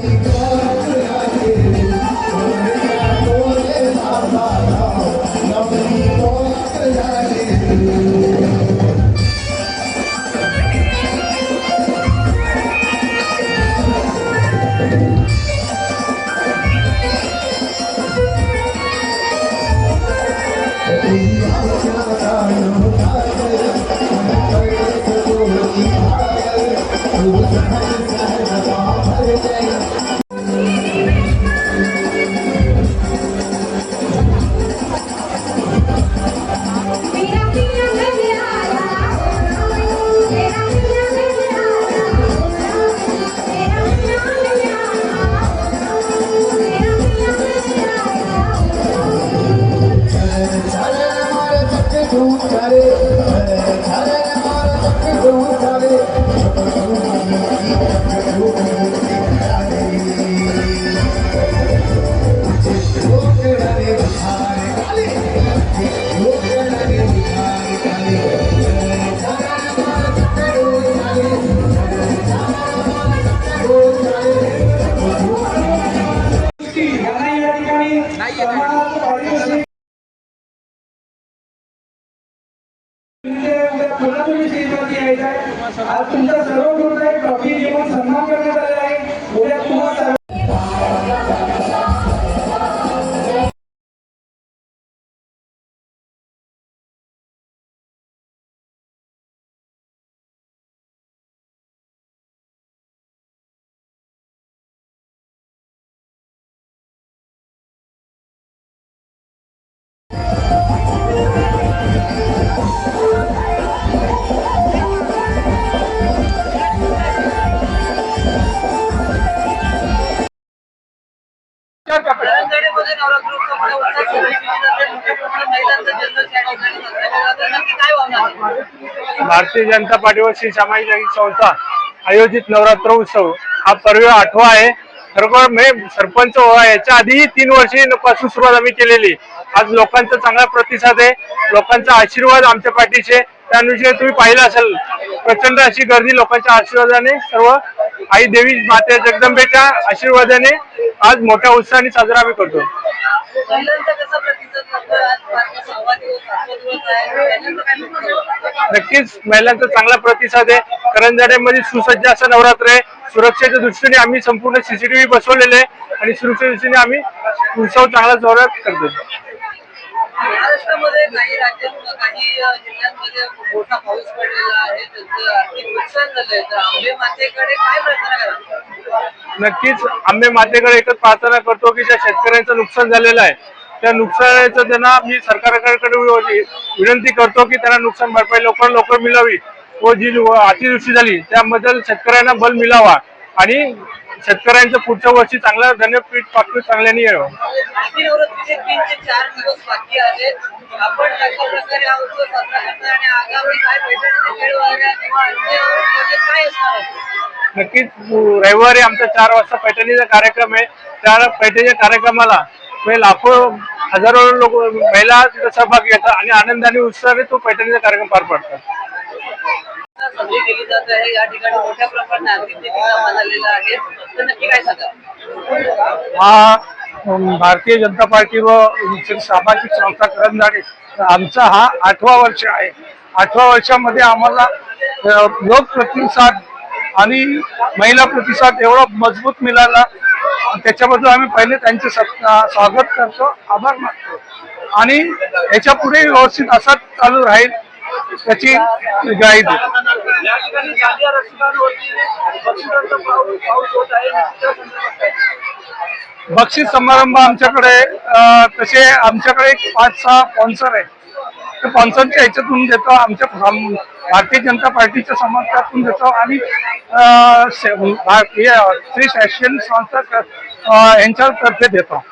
Go. यांना या ठिकाणी सन्मानाचं पारितोषिक तुम्ही स्टेजवरती यायचं. आज तुमचा सर्व ग्रुपला एक ट्रॉफी घेऊन सन्मान करण्यात आला. भारतीय जनता पार्टीवरची श्री सामाजिक संस्था आयोजित नवरात्र उत्सव हा पर्व आठवा आहे. खरोखर मी सरपंच व्हावा याच्या आधीही तीन वर्षीपासून सुरुवात आम्ही केलेली. आज लोकांचा चांगला प्रतिसाद आहे. लोकांचा आशीर्वाद आमच्या पाठीचे त्यानुसार तुम्ही पाहिलं असेल प्रचंड अशी गर्दी लोकांच्या आशीर्वादाने सर्व आई देवी माते जगदंबेच्या आशीर्वादाने आज मोठ्या उत्साहाने साजरा आम्ही करतो? नक्कीच महिलांचा चांगला प्रतिसाद आहे. करंजाड्यामध्ये सुसज्ज असं नवरात्र आहे. सुरक्षेच्या दृष्टीने आम्ही संपूर्ण सीसीटीव्ही बसवलेले आहे आणि सुरक्षेच्या दृष्टीने आम्ही उत्सव चांगला जोरात करतो महाराष्ट्रामध्ये काही राज्यात काही जिल्ह्यांमध्ये मोठा पाऊस पडलेला आहे त्यांचं आर्थिक नुकसान झालंय. तर आंबे मातेकडे काय प्रार्थना करा नक्कीच आंबे मातेकडे एकच प्रार्थना करतो की ज्या शेतकऱ्यांचं नुकसान झालेलं आहे त्या नुकसानाचं त्यांना मी सरकारकडे विनंती करतो की त्यांना नुकसान भरपाई लवकर लवकर मिळावी व जी अतिवृष्टी झाली त्याबद्दल शेतकऱ्यांना बल मिळावा आणि शेतकऱ्यांचं पुढच्या वर्षी चांगलं धान्य पीक पाकवी चांगल्याने यावं. तीन ते चार दिवस बाकी आहेत. आपण कशा प्रकारे हा उत्सव साजरा करणार आणि आगामी काय भेटण्याचे खेळ वगैरे किंवा अन्य योजना काय असणार? नक्कीच रविवारी आमचा चार वाजता पैठणीचा कार्यक्रम आहे. त्या पैठणीच्या कार्यक्रमाला म्हणजे लाखो हजारो लोक महिला तिथे सहभाग घेतात आणि आनंदाने उत्साहाने तो पैठणीचा कार्यक्रम पार पाडतात. संधी दिली जात आहे. या ठिकाणी मोठ्या प्रमाणात जमा झालेला आहे. तर नक्की काय सांगा हा भारतीय जनता पार्टी व सामाजिक संस्था करंजाडे आमचा हा आठवा वर्ष आहे. आठव्या वर्षामध्ये आम्हाला अ, लोक प्रतिसाद आणि महिला प्रतिसाद एवढा मजबूत मिळाला. त्याच्याबद्दल आम्ही पहिले त्यांचे स्वागत करतो आभार मानतो. आणि याच्यापुढे व्यवस्थित असाच चालू राहील त्याची ग्वाही देतो बक्षीस समारंभ आमच्याकडे तसे आमच्याकडे एक पाच सहा स्पॉन्सर आहे ते स्पॉन्सरच्या ह्याच्यातून देतो आमच्या भारतीय जनता पार्टीच्या समर्थातून देतो आणि श्री शैक्षणिक संस्था यांच्यातर्फे देतो.